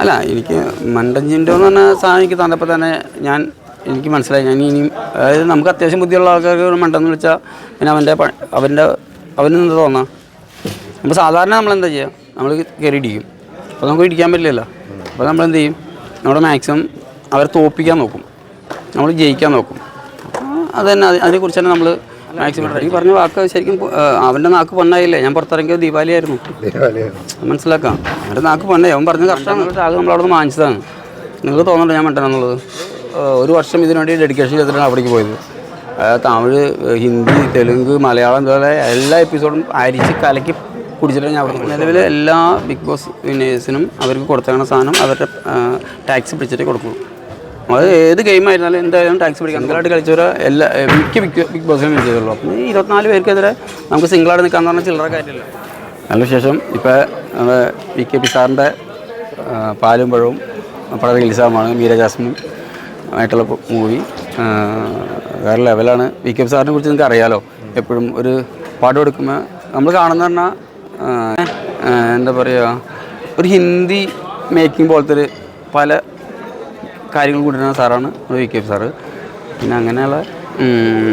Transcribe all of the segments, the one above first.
അല്ല എനിക്ക് മണ്ടൻ എന്ന് പറഞ്ഞ സാധനം എനിക്ക് തന്നപ്പോൾ തന്നെ ഞാൻ എനിക്ക് മനസ്സിലായി. ഞാൻ ഇനിയും അതായത് നമുക്ക് അത്യാവശ്യം ബുദ്ധിയുള്ള ആൾക്കാർക്ക് ഒരു മണ്ടെന്ന് വിളിച്ചാൽ പിന്നെ അവന്റെ അവന്റെ അവന് എന്ത് തോന്നാം? നമ്മൾ സാധാരണ നമ്മൾ എന്താ ചെയ്യുക നമ്മൾ കയറി ഇടിക്കും. അപ്പോൾ നമുക്ക് ഇടിക്കാൻ പറ്റില്ലല്ലോ. അപ്പോൾ നമ്മൾ എന്ത് ചെയ്യും? നമ്മുടെ മാക്സിമം അവരെ തോപ്പിക്കാൻ നോക്കും. നമ്മൾ ജയിക്കാൻ നോക്കും. അത് തന്നെ അതിനെക്കുറിച്ച് തന്നെ നമ്മൾ മാക്സിമം ഈ പറഞ്ഞ വാക്ക് ശരിക്കും അവന്റെ അവന്റെ നാക്ക് പൊണ്ണായില്ലേ? ഞാൻ പുറത്തിറങ്ങിയത് ദീപാവലി ആയിരുന്നു അത് മനസ്സിലാക്കാം. അവന്റെ നാക്ക് പൊണ്ണേ. അവൻ പറഞ്ഞ കറക്റ്റാണ് ആകെ നമ്മൾ അവിടെ നിന്ന് വാങ്ങിച്ചതാണ്. നിങ്ങൾക്ക് തോന്നുന്നുണ്ട് ഞാൻ മണ്ടനാന്നുള്ളത് ഒരു വർഷം ഇതിനു വേണ്ടി ഡെഡിക്കേഷൻ ചെയ്തിട്ടാണ് അവിടേക്ക് പോയത്. തമിഴ് ഹിന്ദി തെലുങ്ക് മലയാളം പോലെ എല്ലാ എപ്പിസോഡും അരിച്ച് കലക്കി കുടിച്ചിട്ടാണ് ഞാൻ അവിടെ നിലവിൽ എല്ലാ ബിഗ് ബോസ് വിനേഴ്സിനും അവർക്ക് കൊടുത്തേക്കുന്ന സാധനം അവരുടെ ടാക്സ് പിടിച്ചിട്ടേ കൊടുക്കുള്ളൂ. അത് ഏത് ഗെയിം ആയിരുന്നാലും എന്തായാലും ടാക്സ് പിടിക്കാം. സിംഗിളായിട്ട് കളിച്ചവരെ എല്ലാ മിക്ക ബിഗ് ബിഗ് ബോസിനും കളിച്ചതുള്ളൂ അപ്പം ഈ ഇരുപത്തിനാല് പേർക്കെതിരെ നമുക്ക് സിംഗിളായിട്ട് നിൽക്കാന്ന് പറഞ്ഞാൽ ചില്ലറ കാര്യമില്ല. അതിന് ശേഷം ഇപ്പോൾ നമ്മുടെ വി കെ പി സാറിന്റെ പാലും പഴവും പടം റിലീസാമാണ് മീര ജാസ്മിൻ ആയിട്ടുള്ള മൂവി വേറെ ലെവലാണ് വി കെ പി സാറിനെ കുറിച്ച് നിങ്ങൾക്ക് അറിയാലോ? എപ്പോഴും ഒരു പാട്ട് കൊടുക്കുമ്പോൾ നമ്മൾ കാണുന്ന പറഞ്ഞാൽ എന്താ പറയുക ഒരു ഹിന്ദി മേക്കിംഗ് പോലത്തെ ഒരു പല കാര്യങ്ങൾ കൊണ്ടുവരുന്ന സാറാണ് വി കെ എഫ് സാറ്. പിന്നെ അങ്ങനെയുള്ള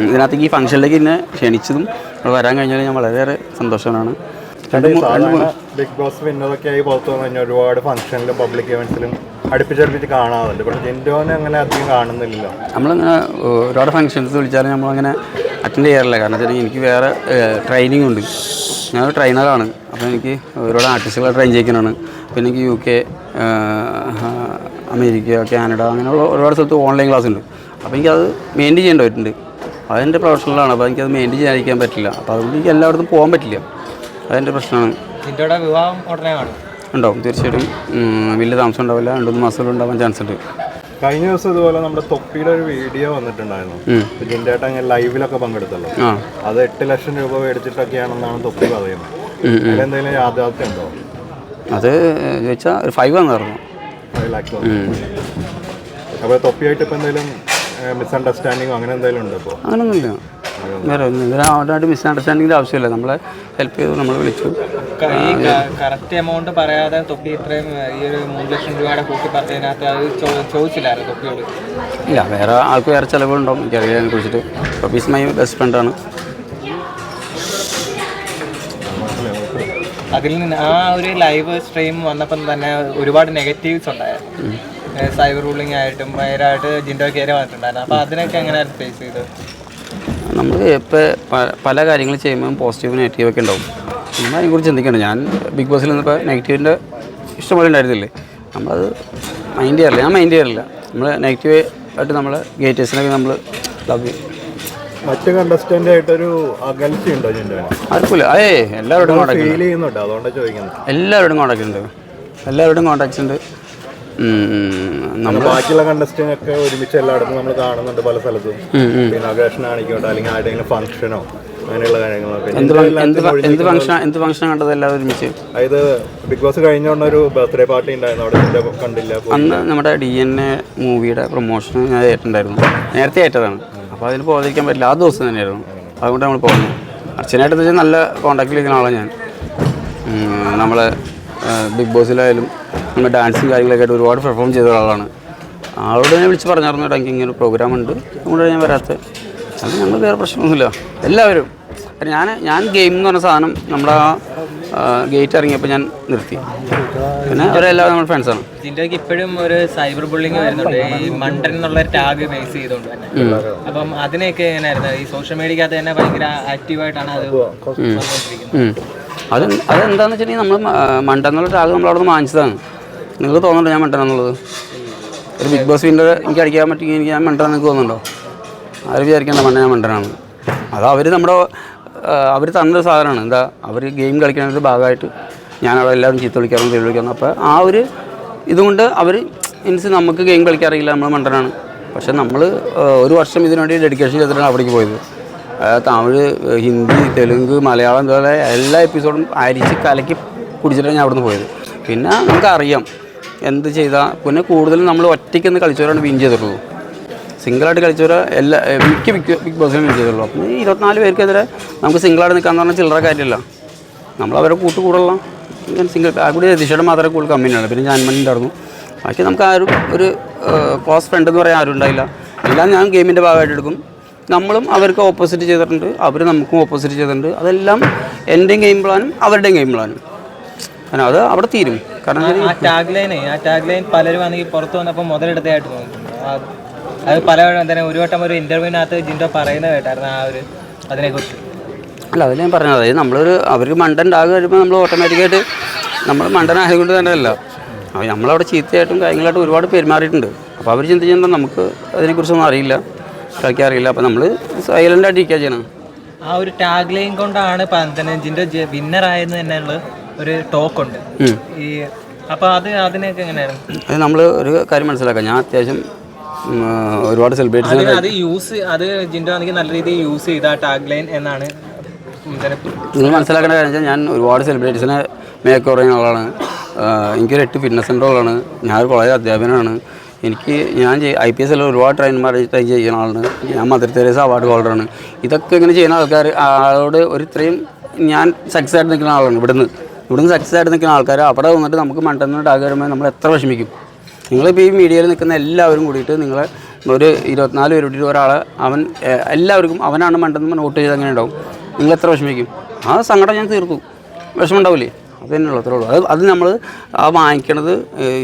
ഇതിനകത്തേക്ക് ഈ ഫംഗ്ഷനിലേക്ക് എന്നെ ക്ഷണിച്ചതും അവിടെ വരാൻ കഴിഞ്ഞാൽ ഞാൻ വളരെയേറെ സന്തോഷമാണ് ബിഗ് ബോസ് വിന്നറൊക്കെ ആയി പുറത്തു വന്നു ഒരുപാട് ഫംഗ്ഷനിലും പബ്ലിക് ഇവന്റ്സിലും അടുപ്പിച്ചടുപ്പിച്ച് കാണാറുണ്ട്. പക്ഷെ ജിൻഡോനെ അങ്ങനെ അധികം കാണുന്നില്ലല്ലോ. നമ്മളിങ്ങനെ ഒരുപാട് ഫംഗ്ഷൻസ് വിളിച്ചാലും നമ്മളങ്ങനെ അറ്റൻഡ് ചെയ്യാറില്ല. കാരണം വെച്ചാൽ എനിക്ക് വേറെ ട്രെയിനിങ് ഉണ്ട്. ഞാൻ ട്രെയിനറാണ് അപ്പോൾ എനിക്ക് ഒരുപാട് ആർട്ടിസ്റ്റുകളെ ട്രെയിൻ ചെയ്യിക്കാനാണ്. പിന്നെ എനിക്ക് യു കെ അമേരിക്ക കാനഡ അങ്ങനെയുള്ള ഒരുപാട് സ്ഥലത്ത് ഓൺലൈൻ ക്ലാസ് ഉണ്ട്. അപ്പോൾ എനിക്കത് മെയിന്റെയിൻ ചെയ്യേണ്ടി വരുന്നുണ്ട് അതെന്റെ പ്രൊഫഷണലാണ് അപ്പോൾ എനിക്കത് മെയിന്റെയിൻ ചെയ്യാതിരിക്കാൻ പറ്റില്ല. അപ്പോൾ അതുകൊണ്ട് എനിക്ക് എല്ലായിടത്തും പോകാൻ പറ്റില്ല. അതെന്റെ പ്രശ്നമാണ്. വിവാഹം ഉടനെ ഉണ്ടാവും. തീർച്ചയായിട്ടും. വലിയ താമസം ഉണ്ടാവില്ല. രണ്ടു മൂന്ന് മാസം ഉണ്ടാവാൻ ചാൻസ് ഉണ്ട്. കഴിഞ്ഞ ദിവസം ഇതുപോലെ നമ്മുടെ തൊപ്പിയുടെ ഒരു വീഡിയോ വന്നിട്ടുണ്ടായിരുന്നു. ജിൻഡേട്ട അങ്ങനെ ലൈവിലൊക്കെ പങ്കെടുത്തല്ലോ. ആ. അത് എട്ട് ലക്ഷം രൂപ മേടിച്ചിട്ടൊക്കെയാണെന്നാണ് തൊപ്പി പറയുന്നത്. അതിലെന്തെങ്കിലും യാഥാർത്ഥ്യം ഉണ്ടോ അത് ചോദിച്ചാൽ ഒരു ഫൈവ് വന്നായിരുന്നു. പറഞ്ഞു ഫൈവ് ലാക്സ് അപ്പോൾ തൊപ്പിയായിട്ട് ഇപ്പം എന്തെങ്കിലും മിസ്അണ്ടർസ്റ്റാൻഡിങ്ങോ അങ്ങനെ എന്തെങ്കിലും ഉണ്ടോ ഇപ്പോൾ അങ്ങനൊന്നുമില്ല. വേറെ ഒന്നും ഇതിന് അവരായിട്ട് മിസ് അണ്ടർസ്റ്റാൻഡിങ്ങിന്റെ ആവശ്യമില്ല. നമ്മളെ ഹെൽപ്പ് ചെയ്തു നമ്മൾ വിളിച്ചു. ഈ കറക്റ്റ് എമൗണ്ട് പറയാതെ തൊപ്പി ഇത്രയും ഈ ഒരു മൂന്ന് ലക്ഷം രൂപയുടെ കൂട്ടി പറഞ്ഞതിനകത്ത് അത് ചോദിച്ചില്ലായിരുന്നു തൊപ്പിയോട്? ഇല്ല വേറെ ആൾക്ക് വേറെ ചിലവുണ്ടാവും എനിക്കറിയാം അതിനെ കുറിച്ചിട്ട് തൊപ്പീസ് മൈ ബെസ്റ്റ് ഫ്രണ്ടാണ് അതിൽ നിന്ന് ആ ഒരു ലൈവ് സ്ട്രീം വന്നപ്പം തന്നെ ഒരുപാട് നെഗറ്റീവ്സ് ഉണ്ടായിരുന്നു. സൈബർ റൂളിംഗ് ആയിട്ടും ഭയങ്കരമായിട്ട് ജിൻഡോ കയറി വന്നിട്ടുണ്ടായിരുന്നു. അപ്പോൾ അതിനൊക്കെ എങ്ങനെയായിരുന്നു ഫേസ് ചെയ്തത്? നമ്മൾ ഇപ്പോൾ പല കാര്യങ്ങൾ ചെയ്യുമ്പോൾ പോസിറ്റീവ് നെഗറ്റീവ് ഒക്കെ ഉണ്ടാവും. നമ്മൾ അതിനെക്കുറിച്ച് ചിന്തിക്കണം ഞാൻ ബിഗ് ബോസിൽ നിന്നിപ്പോൾ നെഗറ്റീവിന്റെ ഇഷ്ടംപോലെ ഉണ്ടായിരുന്നില്ലേ? നമ്മളത് മൈൻഡ് ചെയ്യാറില്ല. ഞാൻ മൈൻഡ് ചെയ്യാറില്ല. നമ്മൾ നെഗറ്റീവ് ആയിട്ട് നമ്മൾ ഗേറ്റേഴ്സിനൊക്കെ നമ്മൾ ലവ് ചെയ്യും. മറ്റ് കണ്ടസ്റ്റന്റ് ആയിട്ടൊരു അകൽച്ച ഉണ്ടോ ആർക്കില്ല അതേ എല്ലാവരോടും കോൺടാക്ട് ഫീൽ ചെയ്യുന്നുണ്ട്? അതുകൊണ്ടാണ് ചോദിക്കുന്നത്. എല്ലാവരോടും കോൺടാക്ട് ഉണ്ട്. എല്ലാവരോടും കോൺടാക്ട്സ് ഉണ്ട്. നമ്മൾ ബാക്കിയുള്ള കണ്ടസ്റ്റന്റ് ഒക്കെ ഒരുമിച്ച് എല്ലായിടത്തും നമ്മൾ കാണുന്നുണ്ട് പല സ്ഥലത്തും. പിന്നെ അകേഷൻ ആണിക്കോട്ടെ അല്ലെങ്കിൽ ആരുടെയെങ്കിലും ഫംഗ്ഷനോ അങ്ങനെയുള്ള കാര്യങ്ങളൊക്കെ. എന്ത് എന്ത് ഫ- എന്ത് ഫംഗ്ഷൻ എന്ത് ഫംഗ്ഷൻ കണ്ടത് എല്ലാവരും ഒരുമിച്ച്? അതായത് ബിഗ് ബോസ് കഴിഞ്ഞോണ്ട് ഒരു ബർത്ത്ഡേ പാർട്ടി ഉണ്ടായിരുന്നു. അവിടെ ജിൻഡോ കണ്ടില്ല. അന്ന് നമ്മുടെ ഡി എൻ എ മൂവിയുടെ പ്രൊമോഷൻ ഞാൻ ഏറ്റുണ്ടായിരുന്നു നേരത്തെ ഏറ്റതാണ്. അപ്പോൾ അതിൽ പോകാതിരിക്കാൻ പറ്റില്ല. ആ ദിവസം തന്നെയായിരുന്നു. അതുകൊണ്ട് നമ്മൾ പോകുന്നു അച്ഛനായിട്ട് വെച്ചാൽ നല്ല കോണ്ടാക്റ്റിൽ ഇരിക്കുന്ന ആളാണ് ഞാൻ. നമ്മളെ ബിഗ് ബോസിലായാലും നമ്മൾ ഡാൻസും കാര്യങ്ങളൊക്കെ ആയിട്ട് ഒരുപാട് പെർഫോം ചെയ്ത ഒരാളാണ്. ആളോട് ഞാൻ വിളിച്ച് പറഞ്ഞായിരുന്നു "എടാ, എനിക്ക് ഇങ്ങനെ പ്രോഗ്രാം ഉണ്ട്. അതുകൊണ്ട് ഞാൻ വരാത്തത് അത് ഞങ്ങൾ വേറെ പ്രശ്നമൊന്നുമില്ല. എല്ലാവരും. ഞാൻ ഞാൻ ഗെയിം എന്ന് പറഞ്ഞ സാധനം നമ്മുടെ ആ ഗേറ്റ് ഇറങ്ങിയപ്പോൾ ഞാൻ നിർത്തി. പിന്നെ അവരെല്ലാവരും നമ്മുടെ ഫ്രണ്ട്സാണ് ജിൻഡോയ്ക്ക് ഇപ്പോഴും ഒരു സൈബർ ബുള്ളിങ് വരുന്നുണ്ട്. ഈ മണ്ടൻ എന്നുള്ള ടാഗ് ബേസ് ചെയ്തുകൊണ്ട് തന്നെ. അപ്പം അതിനെയൊക്കെ എങ്ങനെയായിരുന്നു? ഈ സോഷ്യൽ മീഡിയക്കകത്ത് തന്നെ ഭയങ്കര ആക്റ്റീവായിട്ടാണ് അത് അത് അതെന്താന്ന് വെച്ചിട്ടുണ്ടെങ്കിൽ നമ്മൾ മണ്ടൻ എന്നുള്ള ടാഗ് നമ്മൾ അവിടെ നിന്ന് വാങ്ങിച്ചതാണ്. നിങ്ങൾക്ക് തോന്നുന്നുണ്ടോ ഞാൻ മണ്ടൻ എന്നുള്ളത്? ഒരു ബിഗ് ബോസ് വിന്റെ എനിക്ക് അടിക്കാൻ പറ്റുമെങ്കിൽ എനിക്ക് ഞാൻ മണ്ടൻ നിങ്ങൾക്ക് തോന്നുന്നുണ്ടോ? ആരും വിചാരിക്കേണ്ട മണ്ടൻ ഞാൻ മണ്ടനാണ് അത് അവർ നമ്മുടെ അവർ തന്ന സാധനമാണ്. എന്താ അവർ ഗെയിം കളിക്കുന്നതിന്റെ ഭാഗമായിട്ട് ഞാൻ അവിടെ എല്ലാവരും ചീത്ത വിളിക്കാറുണ്ട് വിളിക്കുന്നു അപ്പോൾ ആ ഒരു ഇതുകൊണ്ട് അവർ മീൻസ് നമുക്ക് ഗെയിം കളിക്കാറില്ല നമ്മൾ മണ്ടനാണ്. പക്ഷെ നമ്മൾ ഒരു വർഷം ഇതിനു വേണ്ടി ഡെഡിക്കേഷൻ ചെയ്തിട്ടാണ് അവിടേക്ക് പോയത്. തമിഴ് ഹിന്ദി തെലുങ്ക് മലയാളം ഇതുപോലെ എല്ലാ എപ്പിസോഡും അരിച്ച് കലക്കി കുടിച്ചിട്ടാണ് ഞാൻ അവിടുന്ന് പോയത്. പിന്നെ നമുക്കറിയാം എന്ത് ചെയ്താൽ പിന്നെ കൂടുതലും നമ്മൾ ഒറ്റയ്ക്ക് ഒന്ന് കളിച്ചവരാണ് വിൻ ചെയ്തിട്ടുള്ളൂ സിംഗിളായിട്ട് കളിച്ചവർ എല്ലാ മിക്ക മിക്ക ബിഗ് ബോസിലും ചെയ്തിട്ടുള്ളൂ അപ്പം ഈ ഇരുപത്തിനാല് പേർക്കെതിരെ നമുക്ക് സിംഗിളായിട്ട് നിൽക്കാന്ന് പറഞ്ഞാൽ ചില്ലറ കാര്യമില്ല. നമ്മൾ അവരെ കൂട്ടുകൂടല്ല ഞാൻ സിംഗിൾ ആ കൂടി ദിശയുടെ മാത്രമേ കൂടുതൽ കമ്പനിയാണ് പിന്നെ ഞാൻ ഉണ്ടായിരുന്നു. ബാക്കി നമുക്ക് ആരും ഒരു ക്ലോസ് ഫ്രണ്ട് എന്ന് പറയാൻ ആരും ഉണ്ടായില്ല. എല്ലാം ഞാൻ ഗെയിമിന്റെ ഭാഗമായിട്ട് എടുക്കും. നമ്മളും അവർക്ക് ഓപ്പോസിറ്റ് ചെയ്തിട്ടുണ്ട്. അവർ നമുക്കും ഓപ്പോസിറ്റ് ചെയ്തിട്ടുണ്ട്. അതെല്ലാം എന്റെയും ഗെയിം പ്ലാനും അവരുടെയും ഗെയിം പ്ലാനും കാരണം അത് അവിടെ തീരും. കാരണം ആ- ടാഗ് ലൈനെ ആ ടാഗ് ലൈൻ പലരും ആണെങ്കിൽ പുറത്ത് വന്നപ്പോൾ മുതലെടുത്തതായിട്ട് തോന്നുന്നു. അത് പല തന്നെ ഒരു വട്ടം ഒരു ഇന്റർവ്യൂവിനകത്ത് ജിൻഡോ പറയുന്നത് കേട്ടായിരുന്നു ആ ഒരു അതിനെക്കുറിച്ച്. അല്ല അതിൽ ഞാൻ പറഞ്ഞത്. അതായത് നമ്മളൊരു അവർക്ക് മണ്ടൻ വരുമ്പോൾ നമ്മൾ ഓട്ടോമാറ്റിക്കായിട്ട് നമ്മൾ മണ്ടനായതുകൊണ്ട് തന്നെ അല്ല അപ്പോൾ നമ്മളവിടെ ചീത്തയായിട്ടും കാര്യങ്ങളായിട്ടും ഒരുപാട് പെരുമാറിയിട്ടുണ്ട്. അപ്പോൾ അവർ ചിന്തിച്ചാൽ നമുക്ക് അതിനെക്കുറിച്ചൊന്നും അറിയില്ല. കളിക്കാൻ അറിയില്ല. അപ്പോൾ നമ്മൾ സൈലന്റ് ആയിട്ട് ഇരിക്കുക ചെയ്യണം. ആ ഒരു ടാഗ് ലൈൻ കൊണ്ടാണ് വിന്നർ ആയെന്ന് തന്നെയുള്ള ഒരു ടോക്ക് ഉണ്ട്. ഈ അപ്പോൾ അത് അതിനൊക്കെ എങ്ങനെയായിരുന്നു? അത് നമ്മൾ ഒരു കാര്യം മനസ്സിലാക്കാം. ഞാൻ അത്യാവശ്യം ഒരുപാട് സെലിബ്രിറ്റീസിനെ അത് യൂസ് അത് ജിൻഡോ ആണെങ്കിൽ നല്ല രീതിയിൽ യൂസ് ചെയ്ത ടാഗ് ലൈൻ എന്നാണ് നിങ്ങൾ മനസ്സിലാക്കേണ്ട കാര്യം വെച്ചാൽ ഞാൻ ഒരുപാട് സെലിബ്രിറ്റീസിനെ മേക്ക് പറയുന്ന ആളാണ്. എനിക്ക് എനിക്കൊരു എട്ട് ഫിറ്റ്നസ് സെന്റർ ഉള്ളതാണ്. ഞാനൊരു ഒരു കോളേജ് അധ്യാപകനാണ്. എനിക്ക് ഞാൻ ഐ പി എസ് എല്ലാം ഒരുപാട് ട്രെയിൻമാർ ട്രെയിൻ ചെയ്യുന്ന ആളാണ്. ഞാൻ മദർ തെരേസ അവാർഡ് ഹോൾഡറാണ് ഇതൊക്കെ ഇങ്ങനെ ചെയ്യുന്ന ആൾക്കാർ ആളോട് ഒരു ഇത്രയും ഞാൻ സക്സസ് ആയിട്ട് നിൽക്കുന്ന ആളാണ് ഇവിടുന്ന്. ഇവിടുന്ന് സക്സസ് ആയിട്ട് നിൽക്കുന്ന ആൾക്കാർ അവിടെ വന്നിട്ട് നമുക്ക് മണ്ടെന്ന് ടാഗ് വരുമ്പോൾ നമ്മൾ എത്ര വിഷമിക്കും. നിങ്ങളിപ്പോൾ ഈ മീഡിയയിൽ നിൽക്കുന്ന എല്ലാവരും കൂടിയിട്ട് നിങ്ങളെ ഒരു ഇരുപത്തിനാല് പേര് കൂട്ടിയിട്ട് ഒരാളെ അവൻ എല്ലാവർക്കും അവനാണ് മണ്ടെന്ന് നോട്ട് ചെയ്ത് അങ്ങനെ ഉണ്ടാവും? നിങ്ങൾ എത്ര വിഷമിക്കും? ആ സങ്കടം ഞാൻ തീർത്തു വിഷമം ഉണ്ടാവില്ലേ? അത് തന്നെയുള്ളൂ അത്രേ ഉള്ളൂ. അത് അത് നമ്മൾ ആ വാങ്ങിക്കണത്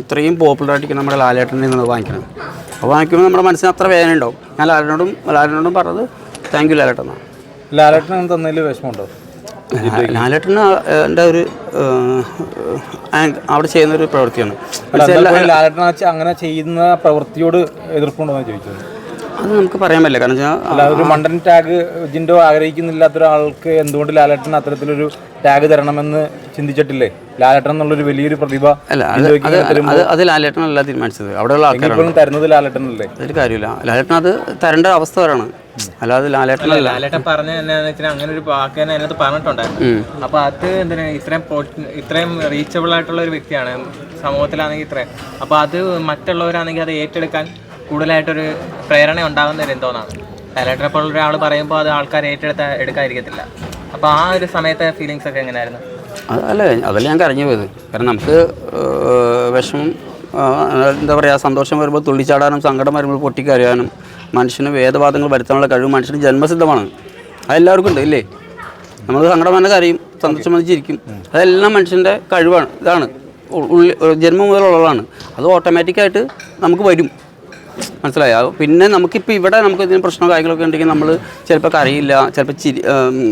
ഇത്രയും പോപ്പുലറായിട്ടിരിക്കുന്ന നമ്മുടെ ലാലേട്ടനിൽ നിന്നാണ് വാങ്ങിക്കണത്. അപ്പോൾ വാങ്ങിക്കുമ്പോൾ നമ്മുടെ മനസ്സിന് അത്ര വേദന ഉണ്ടാവും. ഞാൻ ലാലേട്ടനോടും ലാലേട്ടനോടും പറഞ്ഞത് താങ്ക് യു ലാലേട്ടൻ ലാലേട്ടൻ തന്നതിൽ വിഷമമുണ്ടോ? ലാലേട്ടന് എന്റെ ഒരു അവിടെ ചെയ്യുന്ന ഒരു പ്രവൃത്തിയാണ് ലാലേട്ടൻ അങ്ങനെ ചെയ്യുന്ന പ്രവൃത്തിയോട് എതിർപ്പുണ്ടോ എന്ന് ചോദിച്ചത്? അത് നമുക്ക് പറയാൻ പറ്റില്ല. കാരണം വെച്ചാൽ ഒരു മണ്ടൻ ടാഗ് ജിൻഡോ ആഗ്രഹിക്കുന്നില്ലാത്ത ഒരാൾക്ക് എന്തുകൊണ്ട് ലാലേട്ടൻ അത്തരത്തിലൊരു ടാഗ് തരണമെന്ന് ചിന്തിച്ചിട്ടില്ലേ? ലാലേട്ടൻ എന്നുള്ളൊരു വലിയൊരു പ്രതിഭ അല്ല അത് അത് അത് അത് ലാലേട്ടനല്ല തീരുമാനിച്ചത്. അവിടെയുള്ള ആൾക്കാരാണ്. ഇപ്പോഴും തരുന്നത് ലാലേട്ടനല്ലേ? അതിൽ കാര്യമില്ല. ലാലേട്ടൻ അത് തരേണ്ട അവസ്ഥ വരാണ്. അല്ലാതെ ലാലേട്ടനല്ല. ലാലേട്ടൻ പറഞ്ഞ എന്നാന്ന് വെച്ചാൽ അങ്ങനെ ഒരു വാക്ക് തന്നെ അതിനകത്ത് പറഞ്ഞിട്ടുണ്ടായിരുന്നു. അപ്പൊ അത് എന്തിനാ ഇത്രയും ഇത്രയും റീച്ചബിൾ ആയിട്ടുള്ള ഒരു വ്യക്തിയാണ് സമൂഹത്തിലാണെങ്കിൽ ഇത്രയും. അപ്പൊ അത് മറ്റുള്ളവരാണെങ്കിൽ അത് ഏറ്റെടുക്കാൻ കൂടുതലായിട്ടൊരു പ്രേരണ ഉണ്ടാകുന്നതിന് എന്തോന്നാണ്. ലാലേട്ടനെ പോലുള്ള ഒരാൾ പറയുമ്പോൾ അത് ആൾക്കാർ ഏറ്റെടുത്ത എടുക്കാതിരിക്കത്തില്ല. അപ്പൊ ആ ഒരു സമയത്തെ ഫീലിങ്സ് ഒക്കെ എങ്ങനെയായിരുന്നു? അത് അല്ല അതല്ല ഞാൻ കരഞ്ഞു പോയത്. കാരണം നമുക്ക് വിഷമം എന്താ പറയുക സന്തോഷം വരുമ്പോൾ തുള്ളിച്ചാടാനും സങ്കടം വരുമ്പോൾ പൊട്ടിക്കരയാനും മനുഷ്യന് വേദവാദങ്ങൾ വരുത്താനുള്ള കഴിവ് മനുഷ്യന് ജന്മസിദ്ധമാണ്. അതെല്ലാവർക്കും ഉണ്ട് ഇല്ലേ? നമ്മൾ സങ്കടം വന്ന കരയും സന്തോഷം വന്ന് ചിരിക്കും. അതെല്ലാം മനുഷ്യന്റെ കഴിവാണ് ഇതാണ്. ഉള്ളി ജന്മം മുതലുള്ളതാണ്. അത് ഓട്ടോമാറ്റിക്കായിട്ട് നമുക്ക് വരും. മനസ്സിലായോ? പിന്നെ നമുക്കിപ്പോൾ ഇവിടെ നമുക്ക് ഇതിന് പ്രശ്നമോ കാര്യങ്ങളൊക്കെ ഉണ്ടെങ്കിൽ നമ്മൾ ചിലപ്പോൾ കരയില്ല ചിലപ്പോൾ ചിരി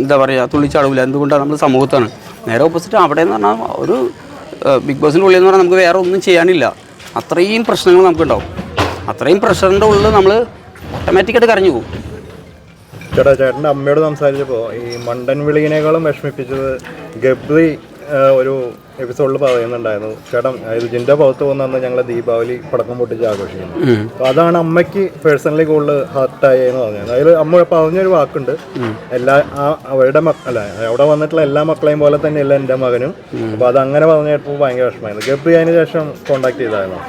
എന്താ പറയുക തുള്ളിച്ചാടില്ല എന്തുകൊണ്ടാണ് നമ്മൾ സമൂഹത്താണ്? നേരെ ഓപ്പോസിറ്റ് അവിടെ എന്ന് പറഞ്ഞാൽ ഒരു ബിഗ് ബോസിന്റെ ഉള്ളിൽ എന്ന് പറഞ്ഞാൽ നമുക്ക് വേറെ ഒന്നും ചെയ്യാനില്ല. അത്രയും പ്രശ്നങ്ങൾ നമുക്കുണ്ടാവും. അത്രയും പ്രഷറിന്റെ ഉള്ളിൽ നമ്മൾ ഓട്ടോമാറ്റിക്കായിട്ട് കരഞ്ഞു പോകും. ചേട്ടാ ചേട്ടന്റെ അമ്മയോട് സംസാരിച്ചപ്പോൾ ഈ മണ്ടൻ വിളിയിനേക്കാളും വിഷമിപ്പിച്ചത് ഗബ്രി ഒരു എപ്പിസോഡിൽ പറയുന്നുണ്ടായിരുന്നു ചേട്ടൻ അതായത് ജിന്റെ പുറത്ത് പോകുന്ന ഞങ്ങൾ ദീപാവലി പടക്കം പൊട്ടിച്ച് ആഘോഷിക്കുന്നത് അപ്പോൾ അതാണ് അമ്മയ്ക്ക് പേഴ്സണലി കൂടുതൽ ഹാർട്ടായെന്ന് പറഞ്ഞത്. അതായത് അമ്മ പറഞ്ഞൊരു വാക്കുണ്ട്. എല്ലാ ആ അവരുടെ മക്ക അല്ല അവിടെ വന്നിട്ടുള്ള എല്ലാ മക്കളെയും പോലെ തന്നെയല്ല എന്റെ മകനും. അപ്പോൾ അത് അങ്ങനെ പറഞ്ഞപ്പോൾ ഭയങ്കര വിഷമമായിരുന്നു. ഗബ്രി അതിന് ശേഷം കോണ്ടാക്ട് ചെയ്തായിരുന്നു?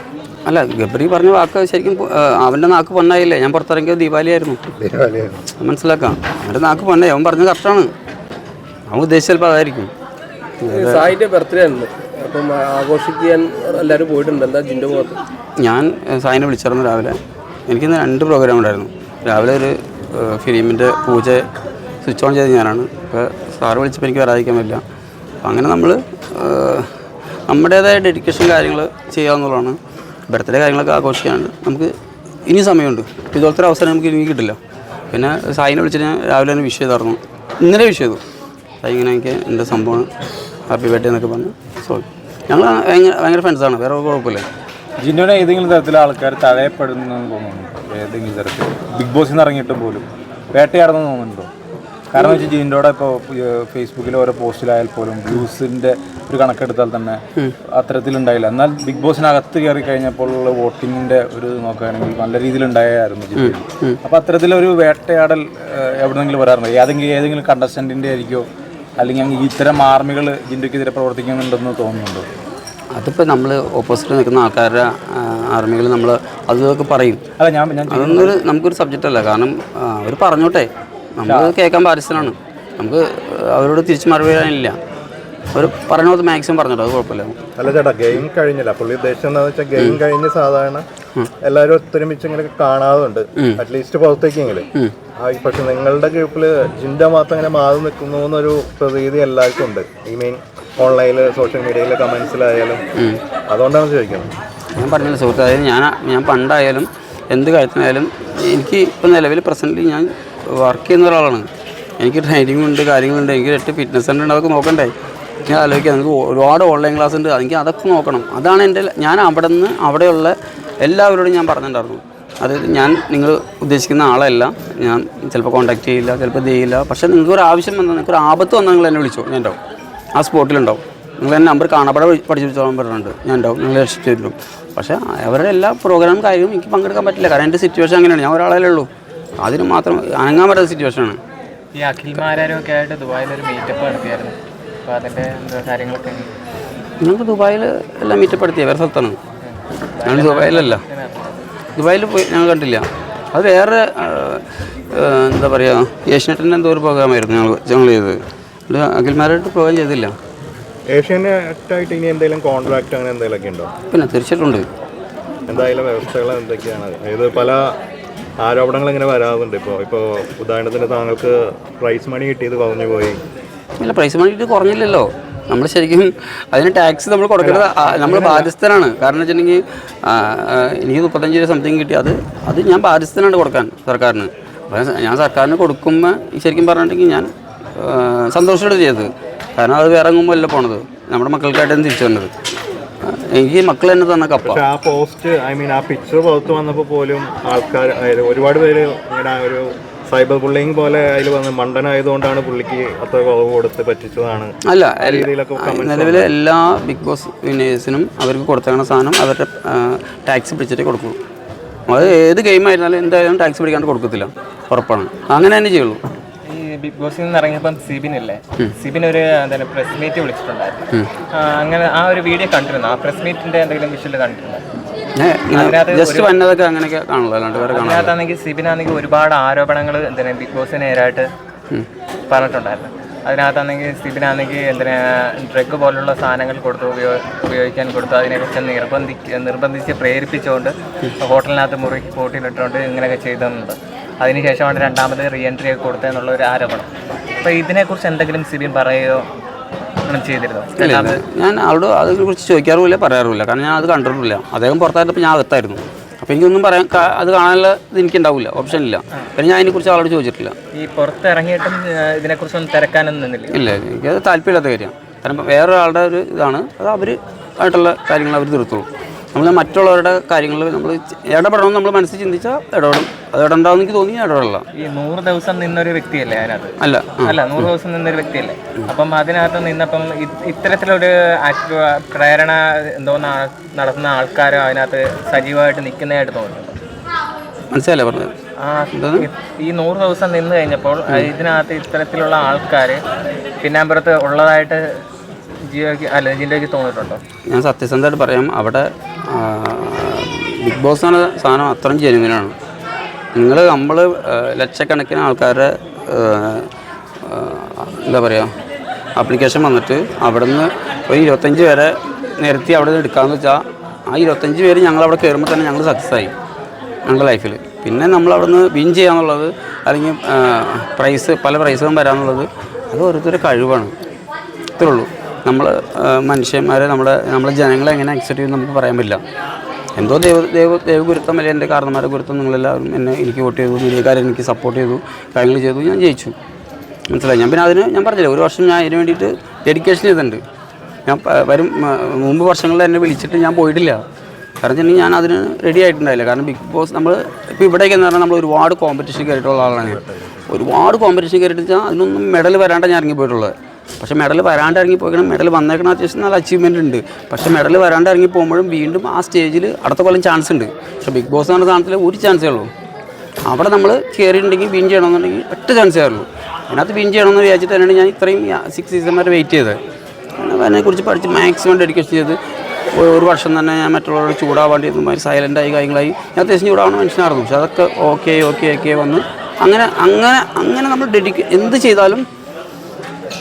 അല്ല ഗബ്രി പറഞ്ഞ വാക്ക് ശരിക്കും അവന്റെ നാക്ക് പൊണ്ണായില്ലേ? ഞാൻ പുറത്തിറങ്ങിയത് ദീപാവലി ആയിരുന്നു മനസ്സിലാക്കാം. അവന്റെ നാക്ക് പൊണ്ണായി അവൻ പറഞ്ഞത് കറക്റ്റാണ് അവൻ ഉദ്ദേശിച്ചപ്പോൾ അതായിരിക്കും. സായിന്റെ ബർത്ത്ഡേ ആണ് അപ്പം ആഘോഷിക്കാൻ എല്ലാവരും പോയിട്ടുണ്ട്. എന്താ ജിന്റെ മുഖത്ത് ഞാൻ സായിനെ വിളിച്ചിരുന്നു രാവിലെ. എനിക്കിന്ന് രണ്ട് പ്രോഗ്രാം ഉണ്ടായിരുന്നു. രാവിലെ ഒരു ഫിലിമിന്റെ പൂജ സ്വിച്ച് ഓൺ ചെയ്ത് ഞാനാണ്. അപ്പോൾ സാറ് വിളിച്ചപ്പോൾ എനിക്ക് വരാതിരിക്കാൻ പറ്റില്ല. അപ്പം അങ്ങനെ നമ്മൾ നമ്മുടേതായ ഡെഡിക്കേഷൻ കാര്യങ്ങൾ ചെയ്യാവുന്നതാണ് ബർത്ത്ഡേ കാര്യങ്ങളൊക്കെ ആഘോഷിക്കാനുണ്ട് നമുക്ക് ഇനി സമയമുണ്ട്. ഇതുപോലത്തെ ഒരു അവസരം നമുക്ക് ഇനി കിട്ടില്ല. പിന്നെ സായിനെ വിളിച്ചിട്ട് ഞാൻ രാവിലെ തന്നെ വിഷ് ചെയ്തായിരുന്നു. ഇന്നലെ വിഷ് ചെയ്തു. ഇങ്ങനെ എനിക്ക് എന്റെ സംഭവം ഹാപ്പി ബർത്ത്ഡേ എന്നൊക്കെ പറഞ്ഞു. സോ ഞങ്ങൾ ഭയങ്കര ഭയങ്കര ഫ്രണ്ട്സാണ് വേറെ കുഴപ്പമില്ല. ജിന്നോനെ ഏതെങ്കിലും തരത്തിൽ ആൾക്കാർ തഴയപ്പെടുന്നെന്ന് തോന്നുന്നു ഏതെങ്കിലും തരത്തിൽ ബിഗ് ബോസിൽ നിന്ന് ഇറങ്ങിയിട്ട് പോലും. വേട്ടയാടുന്നു തോന്നുന്നുണ്ടോ? കാരണം വെച്ചാൽ ജിന്നോടെ ഇപ്പോൾ ഫേസ്ബുക്കിൽ ഓരോ പോസ്റ്റിലായാൽ പോലും ബ്യൂസിന്റെ ഒരു കണക്കെടുത്താൽ തന്നെ അത്തരത്തിലുണ്ടായില്ല. എന്നാൽ ബിഗ് ബോസിനകത്ത് കയറി കഴിഞ്ഞപ്പോൾ ഉള്ള വോട്ടിങ്ങിന്റെ ഒരു നോക്കുകയാണെങ്കിൽ നല്ല രീതിയിൽ ഉണ്ടായായിരുന്നു ജിന്നയിൽ അപ്പോൾ അത്തരത്തിലൊരു വേട്ടയാടൽ എവിടെ എവിടെന്നെങ്കിലും വരാറുണ്ടോ? ഏതെങ്കിലും ഏതെങ്കിലും കണ്ടസ്റ്റന്റിന്റെ ആയിരിക്കോ? അല്ലെങ്കിൽ അങ്ങ് ഇത്തരം ആർമികൾ ജിൻഡോയ്ക്കെതിരെ പ്രവർത്തിക്കുന്നുണ്ടെന്ന് തോന്നുന്നുണ്ട്? അതിപ്പോൾ നമ്മൾ ഓപ്പോസിറ്റ് നിൽക്കുന്ന ആൾക്കാരുടെ ആർമികൾ നമ്മൾ അതൊക്കെ പറയും. അല്ല ഞാൻ ഞാൻ അതൊന്നൊരു നമുക്കൊരു സബ്ജക്റ്റ് അല്ല. കാരണം അവർ പറഞ്ഞോട്ടെ. നമ്മൾ കേൾക്കാൻ ബാധ്യസ്ഥനാണ് നമുക്ക് അവരോട് തിരിച്ചു മറുപടി പറയാനില്ല. ഒരു പറയണത് മാക്സിമം പറഞ്ഞോട്ടെ. അത് കുഴപ്പമില്ല. അല്ല ചേട്ടാ ഗെയിം കഴിഞ്ഞില്ല. പുള്ളി ഉദ്ദേശിച്ചത് എന്താണെന്ന് വെച്ചാൽ ഗെയിം കഴിഞ്ഞ് സാധാരണ എല്ലാവരും ഒത്തൊരുമിച്ച് ഇങ്ങനെ കാണാറുണ്ട്. അറ്റ്ലീസ്റ്റ് പുറത്തേക്കെങ്കിലും. പക്ഷെ നിങ്ങളുടെ ഗ്രൂപ്പിൽ ജിൻഡ മാത്രം ഇങ്ങനെ മാറി നിൽക്കുന്നു എന്നൊരു പ്രതീതി എല്ലാവർക്കും ഉണ്ട്. ഈ മീൻ ഓൺലൈനിൽ സോഷ്യൽ മീഡിയയിൽ കമന്റ്സിലായാലും അതുകൊണ്ടാണ് ചോദിക്കുന്നത്. ഞാൻ പറഞ്ഞില്ല സുഹൃത്ത് അതായത് ഞാൻ ഞാൻ പണ്ടായാലും എന്ത് കാര്യത്തിനായാലും എനിക്ക് ഇപ്പം നിലവിൽ പ്രസന്റ്ലി ഞാൻ വർക്ക് ചെയ്യുന്ന ഒരാളാണ്. എനിക്ക് ട്രെയിനിങ് ഉണ്ട് കാര്യങ്ങളുണ്ട്. എനിക്ക് എട്ട് ഫിറ്റ്നസ് സെന്റർ ഉണ്ട് അതൊക്കെ നോക്കണ്ടേ? ഞാൻ ആലോചിക്കാം. എനിക്ക് ഒരുപാട് ഓൺലൈൻ ക്ലാസ് ഉണ്ട്. എനിക്ക് അതൊക്കെ നോക്കണം. അതാണ് എന്റെ ഞാൻ അവിടെ നിന്ന് അവിടെയുള്ള എല്ലാവരോടും ഞാൻ പറഞ്ഞിട്ടുണ്ടായിരുന്നു. അതായത് ഞാൻ നിങ്ങൾ ഉദ്ദേശിക്കുന്ന ആളല്ല. ഞാൻ ചിലപ്പോൾ കോൺടാക്ട് ചെയ്യില്ല ചിലപ്പോൾ ഇത് ചെയ്യില്ല. പക്ഷേ നിങ്ങൾക്ക് ഒരു ആവശ്യം വന്നാൽ നിങ്ങൾക്ക് ഒരു ആപത്ത് വന്നാൽ നിങ്ങൾ എന്നെ വിളിച്ചോ. ഞാൻ ഉണ്ടാവും. ആ സ്പോട്ടിലുണ്ടാവും നിങ്ങൾ എന്റെ നമ്പർ കാണാപ്പാടെ പഠിച്ചു വെച്ചോളാൻ പറഞ്ഞിട്ടുണ്ട്. ഞാൻ ഉണ്ടാവും. നിങ്ങൾ രക്ഷിച്ചു തരും. പക്ഷേ അവരുടെ എല്ലാ പ്രോഗ്രാം കാര്യവും എനിക്ക് പങ്കെടുക്കാൻ പറ്റില്ല. കാരണം എന്റെ സിറ്റുവേഷൻ അങ്ങനെയാണ്. ഞാൻ ഒരാളല്ലേ ഉള്ളൂ. അതിന് മാത്രം അനങ്ങാൻ പറ്റാത്ത സിറ്റുവേഷനാണ് ഈ അഖിൽമാരൊക്കെ ആയിട്ട് ദുബായിൽ ഒരു മീറ്റപ്പ് നടത്തിയായിരുന്നു. അപ്പോൾ അതിന്റെ എന്താ കാര്യങ്ങളൊക്കെ. ഞങ്ങൾക്ക് ദുബായിൽ എല്ലാം മീറ്റപ്പെടുത്തിയ വേറെ സ്ഥലത്താണ് ഞങ്ങൾ ദുബായിലല്ല. ദുബായിൽ പോയി ഞങ്ങൾ കണ്ടില്ല. അത് വേറെ എന്താ പറയുക ഏഷ്യനെറ്റിന്റെ എന്തോ ഒരു പ്രോഗ്രാമായിരുന്നു ഞങ്ങൾ ഞങ്ങൾ ചെയ്തത്. അത് അഖിൽമാരായിട്ട് പ്രോഗ്രാം ചെയ്തില്ല. ഏഷ്യാനെറ്റായിട്ട് ഇനി എന്തെങ്കിലും കോൺട്രാക്ട് അങ്ങനെ എന്തെങ്കിലുമൊക്കെ ഉണ്ടോ? പിന്നെ തീർച്ചയായിട്ടും ഉണ്ട് എന്തായാലും വ്യവസ്ഥകൾ എന്തൊക്കെയാണ്? ഇത് പല ആരോപണങ്ങൾ ഇങ്ങനെ വരാറുണ്ട് ഇപ്പോൾ. ഇപ്പോൾ ഉദാഹരണത്തിന് താങ്കൾക്ക് പ്രൈസ് മണി കിട്ടിയത് കുറഞ്ഞു പോയി ഇല്ല പ്രൈസ് മണി മണിയിട്ട് കുറഞ്ഞില്ലല്ലോ. നമ്മൾ ശരിക്കും അതിന് ടാക്സ് നമ്മൾ കൊടുക്കേണ്ടത് നമ്മൾ ബാധ്യസ്ഥനാണ് കാരണം വെച്ചിട്ടുണ്ടെങ്കിൽ എനിക്ക് മുപ്പത്തഞ്ച് രൂപ സംതിങ് കിട്ടി. അത് അത് ഞാൻ ബാധ്യസ്ഥനാണ് കൊടുക്കാൻ സർക്കാരിന്. അപ്പം ഞാൻ സർക്കാരിന് കൊടുക്കുമ്പോൾ ശരിക്കും പറഞ്ഞിട്ടുണ്ടെങ്കിൽ ഞാൻ സന്തോഷത്തോടെ ചെയ്തത്. കാരണം അത് വേറെ എങ്ങുമ്പോൾ അല്ല പോണത്. നമ്മുടെ മക്കൾക്കായിട്ടാണ് തിരിച്ചു വന്നത്. എനിക്ക് മക്കൾ തന്നെ തന്ന കപ്പ. ആ പോസ്റ്റ് ഐ മീൻ ആ പിക്ചർ പുറത്ത് വന്നപ്പോൾ പോലും ആൾക്കാർ ഒരുപാട് പേര് ഇങ്ങനെ ഒരു സൈബർ ബുള്ളിങ് പോലെ അതിൽ വന്ന് മണ്ടനായതുകൊണ്ടാണ് പുള്ളിക്ക് അത്ര കുറവ് കൊടുത്ത് പറ്റിച്ചതാണ്. അല്ല നിലവിലെ എല്ലാ ബിഗ് ബോസ് വിനേഴ്സിനും അവർക്ക് കൊടുത്തേക്കണ സാധനം അവരുടെ ടാക്സ് പിടിച്ചിട്ടേ കൊടുക്കൂ. അത് ഏത് ഗെയിം ആയിരുന്നാലും എന്തായാലും ടാക്സ് പിടിക്കാണ്ട് കൊടുക്കത്തില്ല. ഉറപ്പാണ്. അങ്ങനെ തന്നെ ചെയ്യുള്ളൂ. ഈ ബിഗ് ബോസിൽ നിന്ന് ഇറങ്ങിയപ്പം സിബിൻ അല്ലേ സിബിൻ ഒരു എന്താണ് പ്രസ് മീറ്റ് വിളിച്ചിട്ടുണ്ടായിരുന്നു. അങ്ങനെ ആ ഒരു വീഡിയോ കണ്ടിരുന്നു? ആ പ്രസ് മീറ്റിന്റെ എന്തെങ്കിലും വിഷയം കണ്ടിരുന്നു? ജസ്റ്റ് വന്നതൊക്കെ അങ്ങനെയൊക്കെ കാണുള്ളൂ അല്ലാണ്ട് വേറെ അതിനകത്താണെങ്കിൽ സിബിനാണെങ്കിൽ ഒരുപാട് ആരോപണങ്ങൾ എന്തിനാ ബിഗ് ബോസിന് നേരായിട്ട് പറഞ്ഞിട്ടുണ്ടായിരുന്നു. അതിനകത്താണെങ്കിൽ സിബിനാണെങ്കിൽ എന്തിനാ ഡ്രഗ് പോലുള്ള സാധനങ്ങൾ കൊടുത്തു ഉപയോ- ഉപയോഗിക്കാൻ കൊടുത്തു അതിനെക്കുറിച്ച് നിർബന്ധി നിർബന്ധിച്ച് പ്രേരിപ്പിച്ചുകൊണ്ട് ഹോട്ടലിനകത്ത് മുറി കൂട്ടിയിലിട്ടുകൊണ്ട് ഇങ്ങനെയൊക്കെ ചെയ്തിട്ടുണ്ട്. അതിനുശേഷമാണ് രണ്ടാമത് റീ എൻട്രി ഒക്കെ കൊടുത്തതെന്നുള്ള ഒരു ആരോപണം. അപ്പോൾ ഇതിനെക്കുറിച്ച് എന്തെങ്കിലും സിബിൻ പറയുകയോ ചെയ്തിരുന്നോ. ഞാൻ അവളോട് അതിനെക്കുറിച്ച് ചോദിക്കാറുമില്ല പറയാറുമില്ല. കാരണം ഞാൻ അത് കണ്ടിട്ടില്ല അദ്ദേഹം പുറത്തായിരുന്നപ്പോൾ ഞാൻ അകത്തായിരുന്നു. അപ്പോൾ എനിക്കൊന്നും പറയാൻ അത് കാണാനുള്ള ഇത് എനിക്കുണ്ടാവില്ല. ഓപ്ഷൻ ഇല്ല. പിന്നെ ഞാൻ അതിനെക്കുറിച്ച് അവളോട് ചോദിച്ചിട്ടില്ല. ഈ പുറത്തിറങ്ങിയിട്ടും ഇതിനെക്കുറിച്ചൊന്നും തിരക്കാനൊന്നും നിന്നില്ല. ഇല്ല എനിക്കത് താല്പര്യമില്ലാത്ത കാര്യമാണ്. കാരണം വേറൊരാളുടെ ഒരു ഇതാണ്. അത് അവർ ആയിട്ടുള്ള കാര്യങ്ങൾ അവർ തീർത്തോളും. നമ്മൾ മറ്റുള്ളവരുടെ കാര്യങ്ങൾ നമ്മൾ ഇടപെടണം നമ്മൾ മനസ്സിൽ ചിന്തിച്ചാൽ ഇടപെടും. അത് ഇടണ്ടാവും എനിക്ക് തോന്നി ഞാൻ ഈ നൂറ് ദിവസം നിന്നൊരു വ്യക്തിയല്ലേ അതിനകത്ത്? അല്ല അല്ല നൂറ് ദിവസം നിന്നൊരു വ്യക്തിയല്ലേ? അപ്പം അതിനകത്ത് നിന്നപ്പം ഇത്തരത്തിലൊരു പ്രേരണ എന്തോ ന- നടത്തുന്ന ആൾക്കാരോ അതിനകത്ത് സജീവമായിട്ട് നിൽക്കുന്നതായിട്ട് തോന്നുന്നു മനസ്സിലല്ലേ പറഞ്ഞത്? ഈ നൂറ് ദിവസം നിന്ന് കഴിഞ്ഞപ്പോൾ ഇതിനകത്ത് ഇത്തരത്തിലുള്ള ആൾക്കാർ പിന്നാമ്പുറത്ത് ഉള്ളതായിട്ട് തോന്നിയിട്ടുണ്ടോ? ഞാൻ സത്യസന്ധമായിട്ട് പറയാം അവിടെ ബിഗ് ബോസ് എന്ന സാധനം അത്രയും ജെനുവിനാണ് നിങ്ങൾ നമ്മൾ ലക്ഷക്കണക്കിന് ആൾക്കാരുടെ എന്താ പറയുക ആപ്ലിക്കേഷൻ വന്നിട്ട് അവിടെ നിന്ന് ഒരു ഇരുപത്തഞ്ച് പേരെ നിരത്തി അവിടെ നിന്ന് എടുക്കാമെന്ന് വെച്ചാൽ ആ ഇരുപത്തഞ്ച് പേര് ഞങ്ങൾ അവിടെ കയറുമ്പോൾ തന്നെ ഞങ്ങൾ സക്സസ് ആയി ഞങ്ങളുടെ ലൈഫിൽ പിന്നെ നമ്മൾ അവിടെ നിന്ന് വിൻ ചെയ്യാന്നുള്ളത് അല്ലെങ്കിൽ പ്രൈസ് പല പ്രൈസുകളും വരാമെന്നുള്ളത് അത് ഓരോരുത്തരുടെ കഴിവാണ്. ഇത്രേ ഉള്ളൂ. നമ്മൾ മനുഷ്യന്മാരെ നമ്മുടെ നമ്മളെ ജനങ്ങളെ എങ്ങനെ അക്സെപ്റ്റ് ചെയ്യും നമുക്ക് പറയാൻ പറ്റില്ല. എന്തോ ദൈവ ദൈവ ദൈവഗുരുത്തം അല്ലെങ്കിൽ എന്റെ കാരണന്മാരുടെ ഗുരുത്വം നിങ്ങളെല്ലാവരും എന്നെ എനിക്ക് വോട്ട് ചെയ്തു മീഡിയക്കാരെ എനിക്ക് സപ്പോർട്ട് ചെയ്തു കാര്യങ്ങൾ ചെയ്തു ഞാൻ ജയിച്ചു. മനസ്സിലായി? ഞാൻ പിന്നെ അതിന് ഞാൻ പറഞ്ഞില്ല ഒരു വർഷം ഞാൻ അതിന് വേണ്ടിയിട്ട് ഡെഡിക്കേഷൻ ചെയ്തിട്ടുണ്ട്. ഞാൻ വരും മുമ്പ് വർഷങ്ങളിൽ എന്നെ വിളിച്ചിട്ട് ഞാൻ പോയിട്ടില്ല. കാരണം വെച്ചിട്ടുണ്ടെങ്കിൽ ഞാൻ അതിന് റെഡി ആയിട്ടുണ്ടായില്ല. കാരണം ബിഗ് ബോസ് നമ്മൾ ഇപ്പോൾ ഇവിടേക്ക് എന്ന് പറഞ്ഞാൽ നമ്മൾ ഒരുപാട് കോമ്പറ്റീഷൻ കയറിയിട്ടുള്ള ആളാണ് ഒരുപാട് കോമ്പറ്റീഷൻ കയറിയിട്ട് വെച്ചാൽ അതിനൊന്നും മെഡൽ വരാണ്ട് ഞാൻ ഇറങ്ങി പോയിട്ടുള്ളത് പക്ഷേ മെഡൽ വരാണ്ട് ഇറങ്ങി പോയിക്കണം. മെഡൽ വന്നേക്കണം അത്യാവശ്യം നല്ല അച്ചീവ്മെന്റ് ഉണ്ട്. പക്ഷേ മെഡൽ വരാണ്ട് ഇറങ്ങി പോകുമ്പോഴും വീണ്ടും ആ സ്റ്റേജിൽ അടുത്ത കൊല്ലം ചാൻസ് ഉണ്ട്. പക്ഷേ ബിഗ് ബോസ് എന്ന സാധനത്തിൽ ഒരു ചാൻസേ ഉള്ളൂ. അവിടെ നമ്മൾ കയറിയിട്ടുണ്ടെങ്കിൽ വിൻ ചെയ്യണമെന്നുണ്ടെങ്കിൽ ഒറ്റ ചാൻസേ ഉള്ളൂ. അതിനകത്ത് വിൻ ചെയ്യണമെന്ന് വിചാരിച്ചിട്ട് തന്നെയാണ് ഞാൻ ഇത്രയും സിക്സ് സീസൺ വരെ വെയിറ്റ് ചെയ്തത്. അതിനെക്കുറിച്ച് പഠിച്ച് മാക്സിമം ഡെഡിക്കേഷൻ ചെയ്ത് ഒരു വർഷം തന്നെ ഞാൻ മറ്റുള്ളവരോട് ചൂടാവാണ്ടി ഇരുന്നു സൈലന്റായി കാര്യങ്ങളായി. ഞാൻ അത്യാവശ്യം ചൂടാവണം മനുഷ്യനായിരുന്നു. പക്ഷെ അതൊക്കെ ഓക്കെ ഓക്കെ ഓക്കെ വന്ന് അങ്ങനെ അങ്ങനെ അങ്ങനെ നമ്മൾ ഡെഡിക്കേ എന്ത് ചെയ്താലും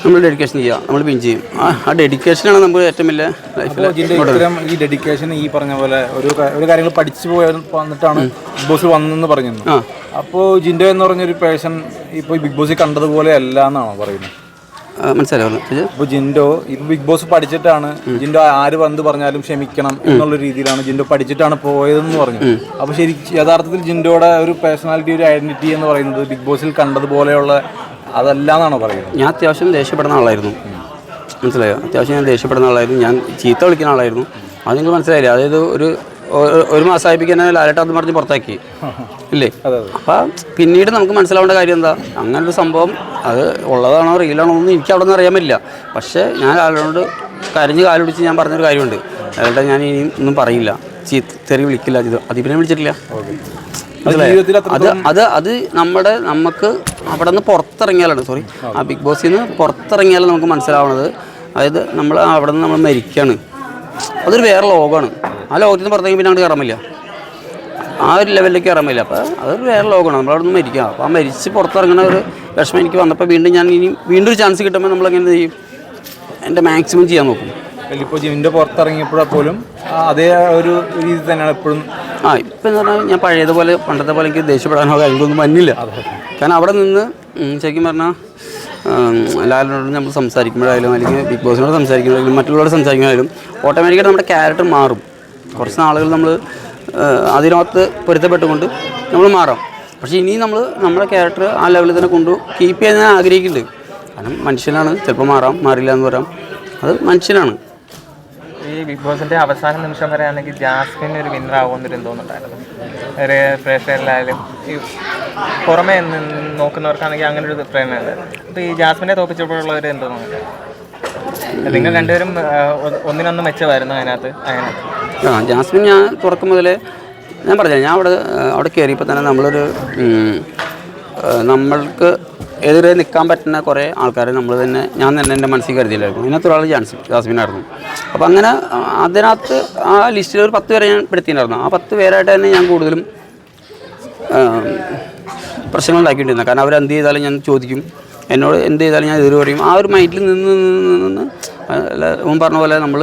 നമ്മൾ ഡെഡിക്കേഷൻ ചെയ്യുക നമ്മൾ പിൻ ചെയ്യും. ആ ഡെഡിക്കേഷനാണ് നമുക്ക് ഏറ്റവും വലിയ ലൈഫിൽ ഇത്തരം ഈ ഡെഡിക്കേഷൻ ഈ പറഞ്ഞ പോലെ ഒരു ഒരു കാര്യങ്ങൾ പഠിച്ചു പോയ വന്നിട്ടാണ് ബിഗ് ബോസ് വന്നെന്ന് പറഞ്ഞത് അപ്പോൾ ജിൻഡോ എന്ന് പറഞ്ഞൊരു പേഴ്സൺ ഇപ്പോൾ ബിഗ് ബോസിൽ കണ്ടതുപോലെ അല്ല എന്നാണോ പറയുന്നത്? മനസ്സിലാവുന്നു? ഇപ്പോൾ ജിൻഡോ ഇപ്പോൾ ബിഗ് ബോസ് പഠിച്ചിട്ടാണ് ജിൻഡോ ആര് വന്ന് പറഞ്ഞാലും ക്ഷമിക്കണം എന്നുള്ള രീതിയിലാണ് ജിൻഡോ പഠിച്ചിട്ടാണ് പോയതെന്ന് പറഞ്ഞു അപ്പോൾ ശരി യഥാർത്ഥത്തിൽ ജിൻഡോയുടെ ഒരു പേഴ്സണാലിറ്റി ഒരു ഐഡന്റിറ്റി എന്ന് പറയുന്നത് ബിഗ് ബോസിൽ കണ്ടതുപോലെയുള്ള അതല്ല എന്നാണോ പറയുന്നത്? ഞാൻ അത്യാവശ്യം ദേഷ്യപ്പെടുന്ന ആളായിരുന്നു. മനസ്സിലായോ? അത്യാവശ്യം ഞാൻ ദേഷ്യപ്പെടുന്ന ആളായിരുന്നു. ഞാൻ ചീത്ത വിളിക്കുന്ന ആളായിരുന്നു. അത് നിങ്ങൾ മനസ്സിലായില്ലേ. അതായത് ഒരു ഒരു- മാസം മാസമായിപ്പിക്കാൻ ലാലേട്ടാ അത് പറഞ്ഞ് പുറത്താക്കി. ഇല്ലേ? അപ്പം പിന്നീട് നമുക്ക് മനസ്സിലാവേണ്ട കാര്യം എന്താ? അങ്ങനെ ഒരു സംഭവം അത് ഉള്ളതാണോ റിയലാണോ ഒന്നും എനിക്ക് അവിടെ നിന്ന് അറിയാൻ പറ്റില്ല. പക്ഷേ ഞാൻ ലാലോട് കരഞ്ഞ് കാലുപിടിച്ച് ഞാൻ പറഞ്ഞൊരു കാര്യമുണ്ട്. ലാലേട്ടാ ഞാൻ ഇനി ഒന്നും പറയില്ല. ചീത്ത തെറി വിളിക്കില്ല. അതിബിനെ വിളിച്ചിട്ടില്ല. അത് അത് അത് നമ്മുടെ നമുക്ക് അവിടെ നിന്ന് പുറത്തിറങ്ങിയാലാണ് സോറി ആ ബിഗ് ബോസിൽ നിന്ന് പുറത്തിറങ്ങിയാലും നമുക്ക് മനസ്സിലാവുന്നത്. അതായത് നമ്മൾ അവിടെ നിന്ന് നമ്മൾ മരിക്കുകയാണ് അതൊരു വേറെ ലോകമാണ്. ആ ലോകത്തിൽ നിന്ന് പുറത്തേക്ക് പിന്നെ അങ്ങോട്ട് കയറാൻ ആ ഒരു ലെവലിലേക്ക് പറ്റില്ല. അപ്പോൾ അതൊരു വേറെ ലോകമാണ്. നമ്മൾ അവിടെ നിന്ന് മരിക്കുക അപ്പോൾ ആ മരിച്ച് പുറത്തിറങ്ങുന്ന ഒരു വിഷമം എനിക്ക് വന്നപ്പോൾ വീണ്ടും ഞാൻ ഇനി വീണ്ടും ഒരു ചാൻസ് കിട്ടുമ്പോൾ നമ്മളെങ്ങനെ ചെയ്യും? എന്റെ മാക്സിമം ചെയ്യാൻ നോക്കും. ഇപ്പോൾ ജീവിന്റെ പുറത്തിറങ്ങിയപ്പോഴപ്പോലും അതേ ഒരു രീതി തന്നെയാണ് എപ്പോഴും ആ ഇപ്പം എന്ന് പറഞ്ഞാൽ ഞാൻ പഴയതുപോലെ പണ്ടത്തെ പോലെ എനിക്ക് ദേഷ്യപ്പെടാനോ കാര്യങ്ങളൊന്നും വന്നില്ല. കാരണം അവിടെ നിന്ന് ശരിക്കും പറഞ്ഞാൽ ലാലിനോട് നമ്മൾ സംസാരിക്കുമ്പോഴായാലും അല്ലെങ്കിൽ ബിഗ് ബോസിനോട് സംസാരിക്കുമ്പോഴായാലും മറ്റുള്ളവരോട് സംസാരിക്കുമ്പോഴായാലും ഓട്ടോമാറ്റിക്കായിട്ട് നമ്മുടെ ക്യാരക്ടർ മാറും. കുറച്ച് നാളുകൾ നമ്മൾ അതിനകത്ത് പൊരുത്തപ്പെട്ടുകൊണ്ട് നമ്മൾ മാറാം. പക്ഷേ ഇനി നമ്മൾ നമ്മുടെ ക്യാരക്ടർ ആ ലെവലിൽ തന്നെ കൊണ്ടു കീപ്പ് ചെയ്യാൻ ഞാൻ ആഗ്രഹിക്കുന്നുണ്ട്. കാരണം മനുഷ്യനാണ് ചിലപ്പോൾ മാറാം മാറില്ല എന്ന് പറയാം. അത് മനുഷ്യനാണ്. ഈ ബിഗ് ബോസിന്റെ അവസാന നിമിഷം വരെ ആണെങ്കിൽ ജാസ്മിൻ ഒരു വിന്നർ ആവുമെന്നൊരു തോന്നുന്നുണ്ടായിരുന്നു ഒരു പ്രേക്ഷകരിലായാലും ഈ പുറമെ നോക്കുന്നവർക്കാണെങ്കിൽ അങ്ങനെ ഒരു പ്രേരണയുണ്ട് അപ്പോൾ ഈ ജാസ്മിനെ തോപ്പിച്ചപ്പോഴുള്ള ഒരു എന്തോ നിങ്ങൾ രണ്ടുപേരും ഒന്നിനൊന്ന് മെച്ചമായിരുന്നു അതിനകത്ത്? അതിനകത്ത് ആ ജാസ്മിൻ ഞാൻ തുറക്കും മുതലേ ഞാൻ പറഞ്ഞ ഞാൻ അവിടെ അവിടെ കയറിയപ്പോൾ തന്നെ നമ്മളൊരു നമ്മൾക്ക് എതിരെ നിൽക്കാൻ പറ്റുന്ന കുറേ ആൾക്കാരെ നമ്മൾ തന്നെ ഞാൻ തന്നെ എന്റെ മനസ്സിൽ കരുതിയില്ലായിരുന്നു. ഇതിനകത്ത് ഒരാൾ ജാൻസി ജാസ്മിനായിരുന്നു. അപ്പോൾ അങ്ങനെ അതിനകത്ത് ആ ലിസ്റ്റിൽ ഒരു പത്ത് പേരെ ഞാൻ പെടുത്തിയിട്ടുണ്ടായിരുന്നു. ആ പത്ത് പേരായിട്ട് തന്നെ ഞാൻ കൂടുതലും പ്രശ്നങ്ങൾ ഉണ്ടാക്കിയിട്ടിരുന്നത് കാരണം അവരെന്ത് ചെയ്താലും ഞാൻ ചോദിക്കും. എന്നോട് എന്ത് ചെയ്താലും ഞാൻ എതിര് പറയും. ആ ഒരു മൈൻഡിൽ നിന്ന് നിന്ന് നിന്ന് മുൻ പറഞ്ഞ പോലെ നമ്മൾ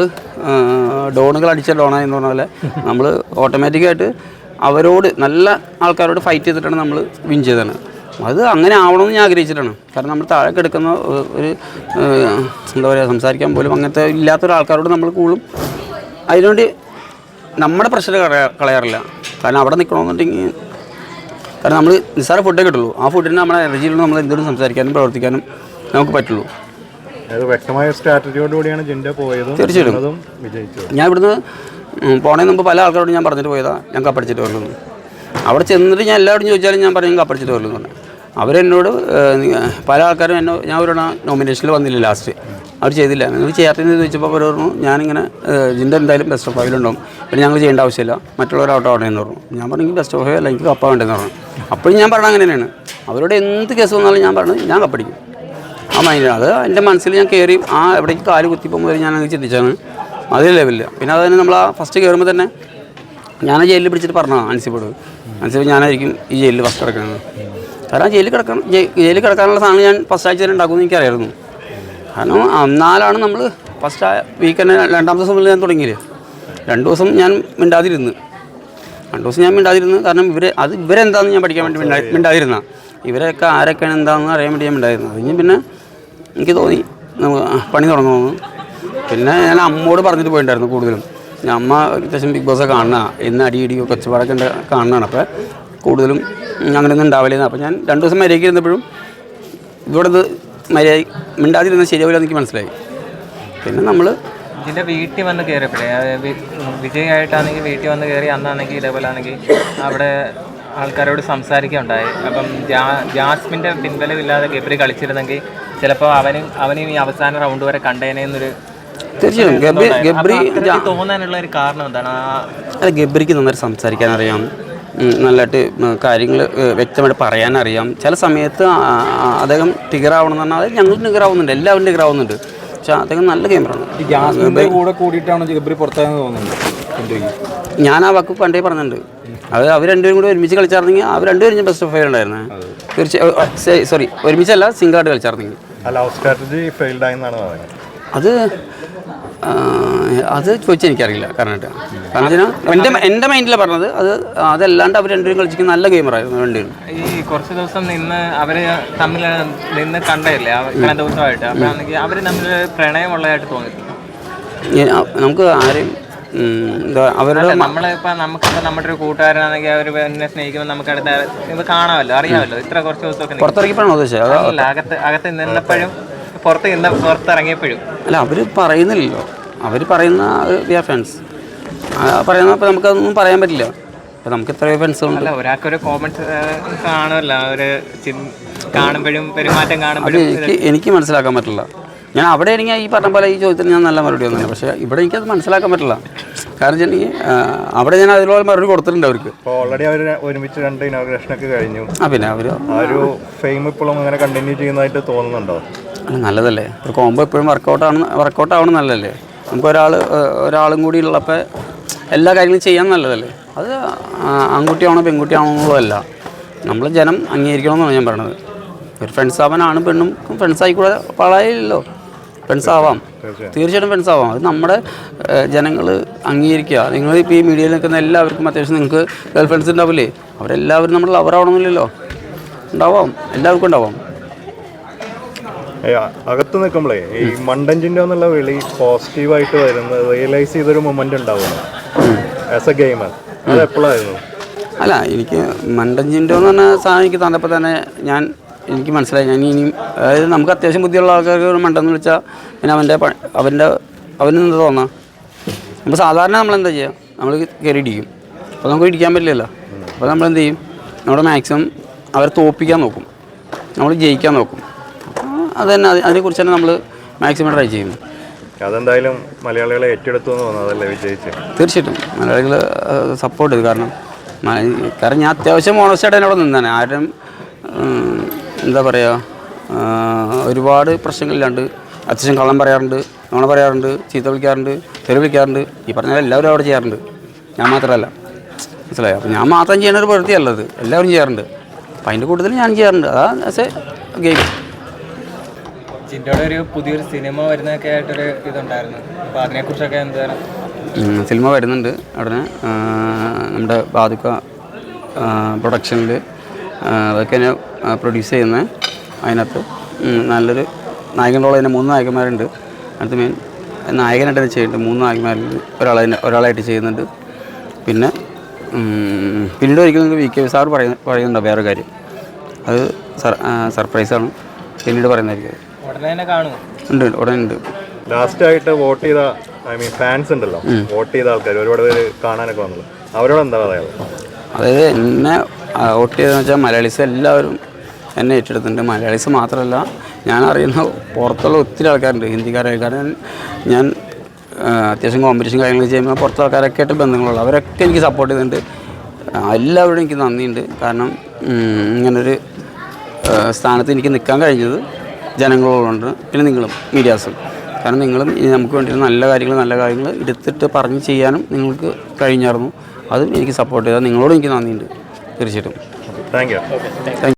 ഡോണുകൾ അടിച്ച ഡോണ എന്ന് പറഞ്ഞ പോലെ നമ്മൾ ഓട്ടോമാറ്റിക്കായിട്ട് അവരോട് നല്ല ആൾക്കാരോട് ഫൈറ്റ് ചെയ്തിട്ടാണ് നമ്മൾ വിൻ ചെയ്തത്. അത് അങ്ങനെ ആവണമെന്ന് ഞാൻ ആഗ്രഹിച്ചിട്ടാണ്. കാരണം നമ്മൾ താഴെ കിടക്കുന്ന ഒരു എന്താ പറയുക സംസാരിക്കാൻ പോലും അങ്ങനത്തെ ഇല്ലാത്തൊരാൾക്കാരോട് നമ്മൾ കൂളും അതിനുവേണ്ടി നമ്മുടെ പ്രഷർ കളയാറില്ല. കാരണം അവിടെ നിൽക്കണമെന്നുണ്ടെങ്കിൽ കാരണം നമ്മൾ നിസ്സാര ഫുഡേ കിട്ടുള്ളൂ. ആ ഫുഡിന് നമ്മുടെ എനർജിയിൽ നമ്മൾ എന്തെങ്കിലും സംസാരിക്കാനും പ്രവർത്തിക്കാനും നമുക്ക് പറ്റുള്ളൂ. വ്യക്തമായ ജിൻഡോ പോയതും തീർച്ചയായിട്ടും. ഞാൻ ഇവിടുന്ന് പോണേ മുമ്പ് പല ആൾക്കാരോടും ഞാൻ പറഞ്ഞിട്ട് പോയതാണ് ഞാൻ കപ്പടിച്ചിട്ട് വരുന്നു അവിടെ ചെന്നിട്ട് ഞാൻ എല്ലാവരോടും ചോദിച്ചാലും ഞാൻ പറഞ്ഞു കപ്പടിച്ചിട്ട് വരുന്നു പറഞ്ഞു. അവരെന്നോട് പല ആൾക്കാരും എന്നെ ഞാൻ ഒരു നോമിനേഷനിൽ വന്നില്ല ലാസ്റ്റ് അവർ ചെയ്തില്ല. നിങ്ങൾ ചെയ്യാത്തതെന്ന് ചോദിച്ചപ്പോൾ അവർ പറഞ്ഞു ഞാനിങ്ങനെ ജിന്റെ എന്തായാലും ബെസ്റ്റ് ഓഫ് ഫൈവ് ഉണ്ടാവും. പിന്നെ ഞങ്ങൾ ചെയ്യേണ്ട ആവശ്യമില്ല. മറ്റുള്ളവർ ഔട്ട് ആവട്ടെ എന്ന് പറഞ്ഞു. ഞാൻ പറഞ്ഞു ബെസ്റ്റ് ഓഫ് അല്ല എനിക്ക് കപ്പ വേണ്ടെന്ന് പറഞ്ഞു. അപ്പോഴും ഞാൻ പറഞ്ഞത് അങ്ങനെ തന്നെയാണ് അവരോട് എന്ത് കേസ് വന്നാലും ഞാൻ പറഞ്ഞു ഞാൻ കപ്പടിക്കും ആ മൈൻഡ് അത് എന്റെ മനസ്സിൽ ഞാൻ കയറി ആ എവിടേക്ക് കാൽ കുത്തിപ്പോൾ വരെ ഞാൻ അങ്ങ് ചിന്തിച്ചാണ്. അതേ ലെവലിൽ പിന്നെ അത് തന്നെ നമ്മൾ ആ ഫസ്റ്റ് കയറുമ്പോൾ തന്നെ ഞാൻ ജയിലിൽ പിടിച്ചിട്ട് പറഞ്ഞതാണ് അൻസിപ്പോട്. അൻസിപ്പ് ഞാനായിരിക്കും ഈ ജയിലിൽ ഫസ്റ്റ് കിടക്കുന്നത് കാരണം ജയിലിൽ കിടക്കണം. ജയി- ജയിലിൽ കിടക്കാനുള്ള സാധനം ഞാൻ ഫസ്റ്റ് ആഴ്ച തന്നെ ഉണ്ടാക്കുമെന്ന് എനിക്കറിയായിരുന്നു. കാരണം അന്നാലാണ് നമ്മൾ ഫസ്റ്റ് വീക്ക് തന്നെ രണ്ടാമത്തെ ദിവസം മുതൽ ഞാൻ തുടങ്ങിയത് രണ്ട് ദിവസം ഞാൻ മിണ്ടാതിരുന്ന്. രണ്ട് ദിവസം ഞാൻ മിണ്ടാതിരുന്നു. കാരണം ഇവരെ അത് ഇവരെന്താണെന്ന് ഞാൻ പഠിക്കാൻ വേണ്ടി മിണ്ടാ മിണ്ടാതിരുന്ന. ഇവരൊക്കെ ആരൊക്കെയാണ് എന്താണെന്ന് അറിയാൻ വേണ്ടി ഞാൻ മിണ്ടായിരുന്നു അത് കഴിഞ്ഞ് പിന്നെ എനിക്ക് തോന്നി പണി തുടങ്ങണമെന്ന് പിന്നെ ഞാൻ അമ്മോട് പറഞ്ഞിട്ട് പോയിട്ടുണ്ടായിരുന്നു കൂടുതലും. ഞാൻ അമ്മ അത്യാവശ്യം ബിഗ് ബോസ് കാണുന്ന ഇന്ന് അടിയിടിയോ കൊച്ചുപാടൊക്കെ കാണുന്നതാണ്. അപ്പോൾ കൂടുതലും അങ്ങനെയൊന്നും ഉണ്ടാവില്ല അപ്പോൾ ഞാൻ രണ്ട് ദിവസം മര്യാദയ്ക്ക് ഇരുന്നപ്പോഴും ഇവിടെ അത് മര്യാദ മിണ്ടാതിരുന്നത് ശരിയാവില്ല എനിക്ക് മനസ്സിലായി. പിന്നെ നമ്മൾ ഇതിന്റെ വീട്ടിൽ വന്ന് കയറിയപ്പോഴേ വിജയമായിട്ടാണെങ്കിൽ വീട്ടിൽ വന്ന് കയറി അന്നാണെങ്കിൽ ഇതേപോലെ ആണെങ്കിൽ അവിടെ ആൾക്കാരോട് സംസാരിക്കുകയുണ്ടായി. അപ്പം ജാ ജാസ്മിന്റെ പിൻബലമില്ലാതെ ഗബ്രി കളിച്ചിരുന്നെങ്കിൽ ചിലപ്പോൾ അവനും അവനും ഈ അവസാന റൗണ്ട് വരെ കണ്ടേനെന്നൊരു തീർച്ചയായും. ഗബ്രി ഗബ്രി തോന്നാനുള്ള ഒരു കാരണം എന്താണ്? അല്ല ഗബ്രിക്ക് നന്നായിട്ട് സംസാരിക്കാൻ അറിയാം. നല്ലതായിട്ട് കാര്യങ്ങൾ വ്യക്തമായിട്ട് പറയാനറിയാം. ചില സമയത്ത് അദ്ദേഹം ടിഗറാവണം എന്ന് പറഞ്ഞാൽ അത് ഞങ്ങൾ ടിഗറാവുന്നുണ്ട് എല്ലാവരും ടിഗറാവുന്നുണ്ട്. പക്ഷേ അദ്ദേഹം നല്ല ജാസ്മിന്റെ കൂടെ കൂടിയിട്ടാണ് ജബ്രി പുറത്തായെന്ന് തോന്നുന്നുണ്ട്? ഞാൻ ആ വാക്ക് പണ്ടേ പറഞ്ഞിട്ടുണ്ട്. അത് അവർ രണ്ടുപേരും കൂടി ഒരുമിച്ച് കളിച്ചായിരുന്നെങ്കിൽ അവർ രണ്ടുപേരും ബെസ്റ്റ് ഓഫ് ഫയർ ഉണ്ടായിരുന്നു. തീർച്ചയായും സോറി ഒരുമിച്ചല്ല സിംഗിളായിട്ട് കളിച്ചായിരുന്നെങ്കിൽ ലവ് സ്ട്രാറ്റജി ഫെയിൽഡ് ആയെന്നാണ് പറയുന്നത്. അത് അത് ചോദിച്ചാൽ എനിക്കറിയില്ല കാരണമായിട്ട് കാരണം വെച്ചാൽ എന്റെ എന്റെ മൈൻഡിൽ പറഞ്ഞത്. അത് അതല്ലാണ്ട് അവർ രണ്ടുപേരും കളിച്ചിരിക്കുന്ന നല്ല ഗെയിമറായിരുന്നു രണ്ടുപേരും ഈ കുറച്ച് ദിവസം നിന്ന് അവർ തമ്മിൽ നിന്ന് കണ്ടതല്ലേ? ഇത്രയും ദിവസമായിട്ട്. അപ്പോഴാണെങ്കിൽ അവർ തമ്മിൽ പ്രണയമുള്ളതായിട്ട് തോന്നിയിട്ടുണ്ട്. നമുക്ക് ആരെയും അവരുടെ നമ്മളിപ്പോ നമുക്കിപ്പോ നമ്മുടെ ഒരു കൂട്ടുകാരനാണെങ്കിൽ അവർ എന്നെ സ്നേഹിക്കുമ്പോൾ നമുക്ക് അടുത്ത കാണാമല്ലോ അറിയാമല്ലോ. ഇത്ര കുറച്ച് ദിവസമൊക്കെ പുറത്തിറക്കിപ്പോഴാണോ ഉദ്ദേശിച്ചത് അകത്ത് അകത്ത് നിന്നപ്പോഴും പുറത്ത് നിന്ന് പുറത്തിറങ്ങിയപ്പോഴും. അല്ല അവർ പറയുന്നില്ലല്ലോ. അവർ പറയുന്ന വി ആർ ഫ്രണ്ട്സ് പറയുന്നപ്പോൾ നമുക്കതൊന്നും പറയാൻ പറ്റില്ല. അപ്പോൾ നമുക്ക് എത്രയോ ഫ്രണ്ട്സ് അല്ല ഒരാൾക്കൊരു കോമൺസ് കാണുമല്ലോ. ഒരു ചിൻ- കാണുമ്പോഴും പെരുമാറ്റം അത് കാണുമ്പോഴും എനിക്ക് എനിക്ക് മനസ്സിലാക്കാൻ പറ്റില്ല. ഞാൻ അവിടെ എനിക്ക് ഈ പറഞ്ഞ പോലെ ഈ ചോദ്യത്തിന് ഞാൻ നല്ല മറുപടി ഒന്നുമില്ല. പക്ഷേ ഇവിടെ എനിക്കത് മനസ്സിലാക്കാൻ പറ്റില്ല. കാരണം വെച്ചിട്ടുണ്ടെങ്കിൽ അവിടെ ഞാൻ അതിലുള്ള മറുപടി കൊടുത്തിട്ടുണ്ട് അവർക്ക്. അപ്പോൾ ഓൾറെഡി അവർ ഒരുമിച്ച് രണ്ട് ഇനോഗ്രേഷൻ ഒക്കെ കഴിഞ്ഞു. ആ പിന്നെ അവർ ആ ഒരു ഫെയിം ഇപ്പോഴും അങ്ങനെ കണ്ടിന്യൂ ചെയ്യുന്നതായിട്ട് തോന്നുന്നുണ്ടോ? നല്ലതല്ലേ? ഒരു കോമ്പോ എപ്പോഴും വർക്കൗട്ട് ആണ് വർക്കൗട്ട് ആവണം നല്ലതല്ലേ? നമുക്ക് ഒരാൾ ഒരാളും കൂടി ഉള്ളപ്പോൾ എല്ലാ കാര്യങ്ങളും ചെയ്യാൻ നല്ലതല്ലേ? അത് ആൺകുട്ടിയാണോ പെൺകുട്ടിയാണോ എന്നുള്ളതല്ല നമ്മൾ ജനം അംഗീകരിക്കണമെന്നാണ് ഞാൻ പറയണത് ഒരു ഫ്രണ്ട്സ് ആവാനാണ് പെണ്ണും ഫ്രണ്ട്സ് ആയിക്കൂടെ പാളായില്ലല്ലോ. ഫ്രണ്ട്സ് ആവാം. തീർച്ചയായിട്ടും ഫ്രണ്ട്സ് ആവാം. അത് നമ്മുടെ ജനങ്ങൾ അംഗീകരിക്കുക. നിങ്ങൾ ഇപ്പോൾ ഈ മീഡിയയിൽ നിൽക്കുന്ന എല്ലാവർക്കും അത്യാവശ്യം നിങ്ങൾക്ക് ഗേൾ ഫ്രണ്ട്സ് ഉണ്ടാവില്ലേ? അവരെല്ലാവരും നമ്മൾ ലവറാവണമെന്നില്ലല്ലോ ഉണ്ടാവാം. എല്ലാവർക്കും ഉണ്ടാവാം. അകത്ത് നിൽക്കുമ്പോഴേ ഈ മണ്ടഞ്ചിന്റെ എന്നുള്ള വിളി പോസിറ്റീവായിട്ട് വരുന്നത് റിയലൈസ് ചെയ്തൊരു മൊമെന്റ് ഉണ്ടാവുന്നു ആസ് എ ഗെയിമർ അത് എപ്പോഴായിരുന്നു അല്ല എനിക്ക് മണ്ടഞ്ചിന്റെ എന്ന് പറഞ്ഞ സാധനം എനിക്ക് തന്നപ്പോൾ തന്നെ ഞാൻ എനിക്ക് മനസ്സിലായി. ഞാൻ ഇനിയും അതായത് നമുക്ക് അത്യാവശ്യം ബുദ്ധിയുള്ള ആൾക്കാർക്ക് ഒരു മണ്ടെന്ന് വിളിച്ചാൽ പിന്നെ അവന്റെ അവന്റെ അവന് എന്താ തോന്നാം? അപ്പോൾ സാധാരണ നമ്മൾ എന്താ ചെയ്യുക നമ്മൾ കയറി ഇടിക്കും. അപ്പോൾ നമുക്ക് ഇടിക്കാൻ പറ്റില്ലല്ലോ. അപ്പോൾ നമ്മൾ എന്ത് ചെയ്യും? നമ്മുടെ മാക്സിമം അവരെ തോപ്പിക്കാൻ നോക്കും. നമ്മൾ ജയിക്കാൻ നോക്കും. അത് തന്നെ അത് അതിനെക്കുറിച്ച് തന്നെ നമ്മൾ മാക്സിമം ട്രൈ ചെയ്യുന്നു. അതെന്തായാലും മലയാളികളെ ഏറ്റെടുത്തു എന്ന് തോന്നുന്നതല്ലേ വിജയിച്ച്? തീർച്ചയായിട്ടും. മലയാളികൾ സപ്പോർട്ട് ചെയ്തു. കാരണം കാരണം ഞാൻ അത്യാവശ്യം ഓണസ്റ്റായിട്ട് അവിടെ നിന്നാണ്. ആരും എന്താ പറയുക ഒരുപാട് പ്രശ്നങ്ങളില്ലാണ്ട് അത്യാവശ്യം കള്ളം പറയാറുണ്ട് നോണ പറയാറുണ്ട് ചീത്ത വിളിക്കാറുണ്ട് തെറി വിളിക്കാറുണ്ട്. ഈ പറഞ്ഞ എല്ലാവരും അവിടെ ചെയ്യാറുണ്ട്. ഞാൻ മാത്രമല്ല. മനസ്സിലായോ? അപ്പോൾ ഞാൻ മാത്രം ചെയ്യുന്ന ഒരു പ്രവൃത്തിയല്ലത് എല്ലാവരും ചെയ്യാറുണ്ട്. അപ്പം അതിന്റെ കൂടുതൽ ഞാൻ ചെയ്യാറുണ്ട്. അതാ ആസ് എ ഗെയിം ജിൻഡോയുടെ ഒരു പുതിയൊരു സിനിമ വരുന്നതൊക്കെ ആയിട്ടൊരു ഇതുണ്ടായിരുന്നു. അപ്പൊ അതിനെക്കുറിച്ചൊക്കെ എന്താണ്? ഉം, സിനിമ വരുന്നുണ്ട് ഉടനെ. നമ്മുടെ ബാധുക്ക പ്രൊഡക്ഷനിൽ അതൊക്കെ ഞാൻ പ്രൊഡ്യൂസ് ചെയ്യുന്ന. അതിനകത്ത് നല്ലൊരു നായകൻ റോൾ തന്നെ മൂന്ന് നായകന്മാരുണ്ട്. അതിനകത്ത് മെയിൻ നായകനായിട്ട് ചെയ്യുന്നുണ്ട് മൂന്ന് നായകന്മാരിൽ ഒരാളെ ഒരാളായിട്ട് ചെയ്യുന്നുണ്ട്. പിന്നെ പിന്നീട് ഒരിക്കലും വി കെ സാർ പറയുന്ന വേറൊരു വേറെ കാര്യം? അത് സർ സർപ്രൈസാണ് പിന്നീട് പറയുന്നതായിരിക്കും. ഉണ്ട് ഉടനെ ഉണ്ട്. ലാസ്റ്റ് ആയിട്ട് വോട്ട് ചെയ്ത ഐ മീൻ ഫാൻസ് ഉണ്ടല്ലോ. വോട്ട് ചെയ്ത ആൾക്കാർ ഒരുപാട് പേര് കാണാനൊക്കെ വന്നത്. അവരോട് എന്താ പറയുക അതായത് എന്നെ വോട്ട് ചെയ്തതെന്ന് വെച്ചാൽ മലയാളീസ് എല്ലാവരും എന്നെ ഏറ്റെടുത്തിട്ടുണ്ട്. മലയാളീസ് മാത്രമല്ല ഞാൻ അറിയുന്ന പുറത്തുള്ള ഒത്തിരി ആൾക്കാരുണ്ട്. ഹിന്ദിക്കാരെ കാരണം ഞാൻ അത്യാവശ്യം കോമ്പറ്റീഷൻ കാര്യങ്ങൾ ചെയ്യുമ്പോൾ പുറത്തുള്ള ആൾക്കാരൊക്കെ ആയിട്ട് ബന്ധങ്ങളുള്ള. അവരൊക്കെ എനിക്ക് സപ്പോർട്ട് ചെയ്തിട്ടുണ്ട്. എല്ലാവരും എല്ലാവരോടും എനിക്ക് നന്ദിയുണ്ട്. കാരണം ഇങ്ങനൊരു സ്ഥാനത്ത് എനിക്ക് നിൽക്കാൻ കഴിഞ്ഞത് ജനങ്ങളോടുണ്ട്. പിന്നെ നിങ്ങളും മീഡിയാസും. കാരണം നിങ്ങളും ഇനി നമുക്ക് വേണ്ടി നല്ല കാര്യങ്ങൾ നല്ല കാര്യങ്ങൾ എടുത്തിട്ട് പറഞ്ഞ് ചെയ്യാനും നിങ്ങൾക്ക് കഴിഞ്ഞായിരുന്നു. അതും എനിക്ക് സപ്പോർട്ട് ചെയ്താൽ നിങ്ങളോടും എനിക്ക് നന്ദിയുണ്ട്. തീർച്ചയായിട്ടും. Thank you thank